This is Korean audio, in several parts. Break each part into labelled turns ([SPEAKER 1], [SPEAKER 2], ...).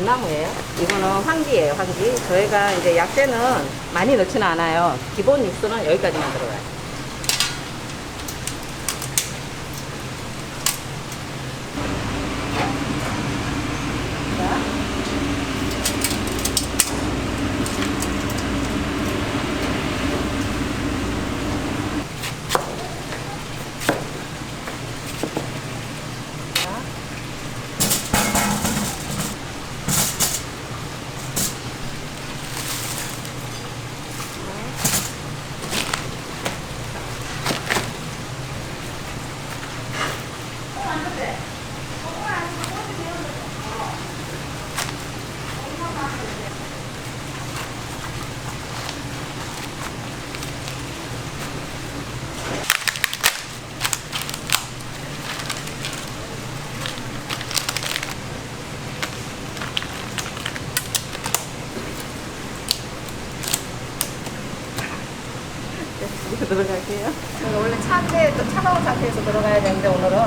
[SPEAKER 1] 소나무예요. 이거는 황기예요, 황기. 저희가 이제 약재는 많이 넣지는 않아요. 기본 육수는 여기까지만 들어가요. 자. 자. 이거 들어갈게요. 이거 원래 차가운 상태에서 들어가야 되는데 오늘은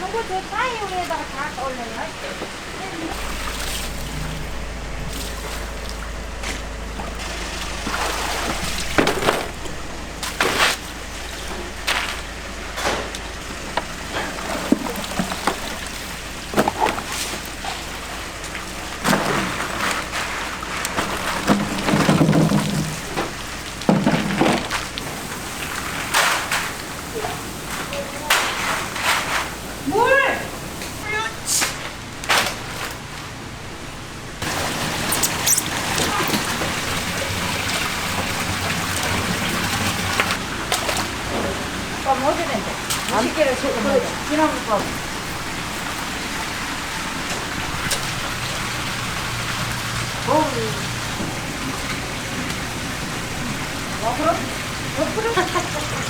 [SPEAKER 2] 요거 저 따위 위에다가 다 올려요. 물! 그럼 어디 낸데? 무식기를 지금 지나무법. 어, 그럼? 어, 그럼?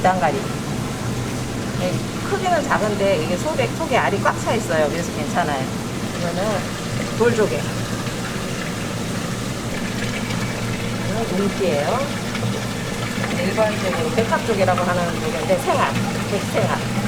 [SPEAKER 1] 이단가리. 네, 크기는 작은데 이게 속에, 속에 알이 꽉 차 있어요. 그래서 괜찮아요. 이거는 돌조개. 이거는 눈기예요. 일반적으로 백합조개라고 하는 조개인데 생알, 백생알.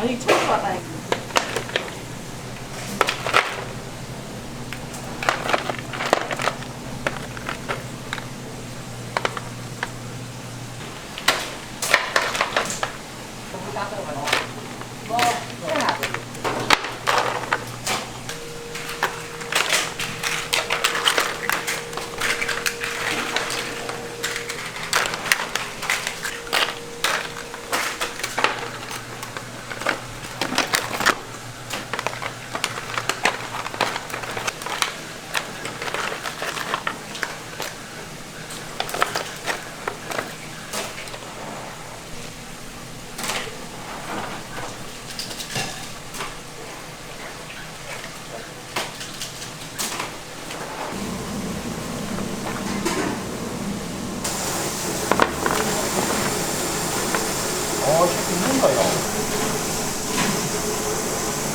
[SPEAKER 1] 아니 처음 봤다. 뭐, 해놔.
[SPEAKER 3] 어, 셰프 뭔가요? 좀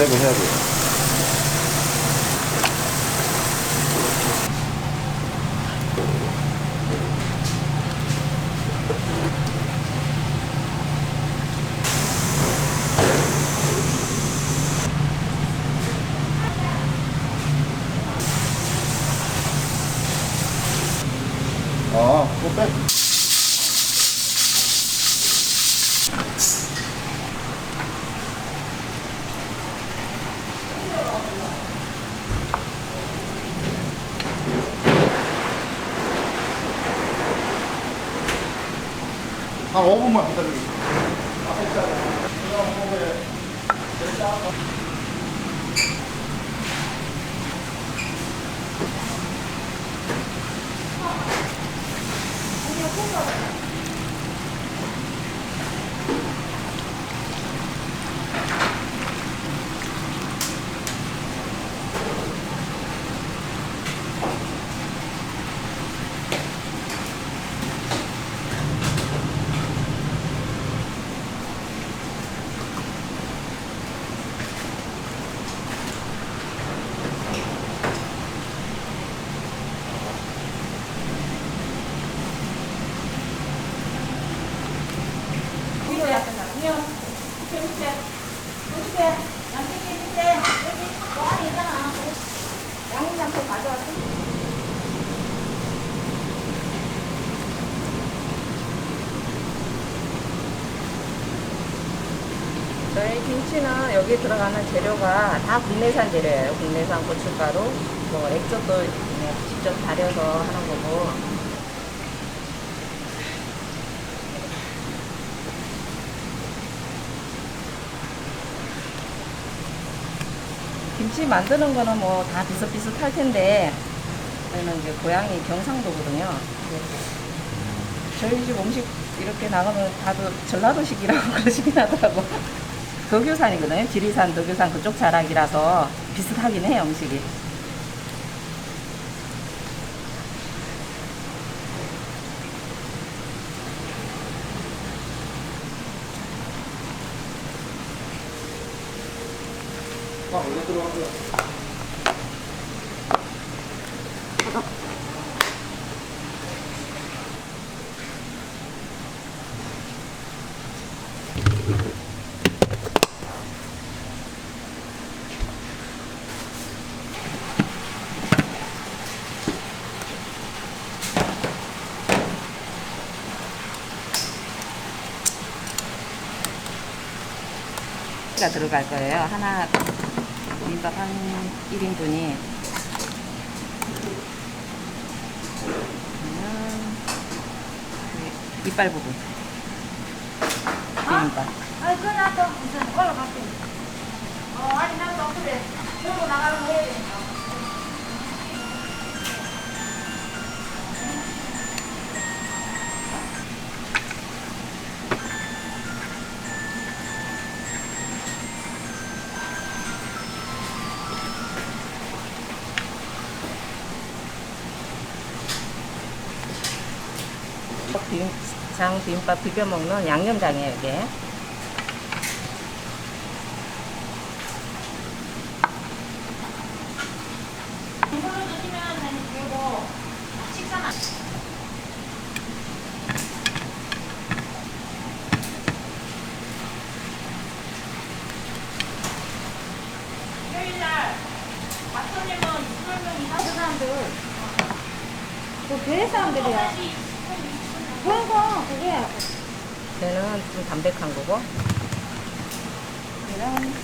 [SPEAKER 3] 제거 해야 돼. 아, 또 빼. 한 5분만 기다려주세요.
[SPEAKER 2] 양념장도 가져왔어.
[SPEAKER 1] 김치는 여기 들어가는 재료가 다 국내산 재료예요. 국내산 고춧가루, 뭐 액젓도 직접 다려서 하는 거고. 김치 만드는 거는 뭐 다 비슷비슷할 텐데 저희는 이제 고향이 경상도거든요. 저희 집 음식 이렇게 나가면 다들 전라도식이라고 그러시긴 하더라고. 덕유산이거든요. 지리산, 덕유산 그쪽 자락이라서 비슷하긴 해요, 음식이.
[SPEAKER 3] 가
[SPEAKER 1] 들어갈 거예요. 하나, 비빔밥 한 1인분이. 그러면 그 이빨 부분. 비빔밥.
[SPEAKER 2] 아니, 그 나도 무슨 올라갈게. 어, 아니, 나도 그래. 들고 나가는 거 해야 되니까.
[SPEAKER 1] 장 비빔밥 비벼 먹는 양념장이에요, 이게.
[SPEAKER 2] 이거를 드시면 되고, 식사만. 요일날 박선님은 20명 이상 그 사람들 그 교회 사람들이야 그러니까 그게
[SPEAKER 1] 얘는 좀 담백한 거고. 얘는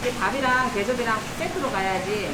[SPEAKER 1] 이게 밥이랑 대접이랑 세트로 가야지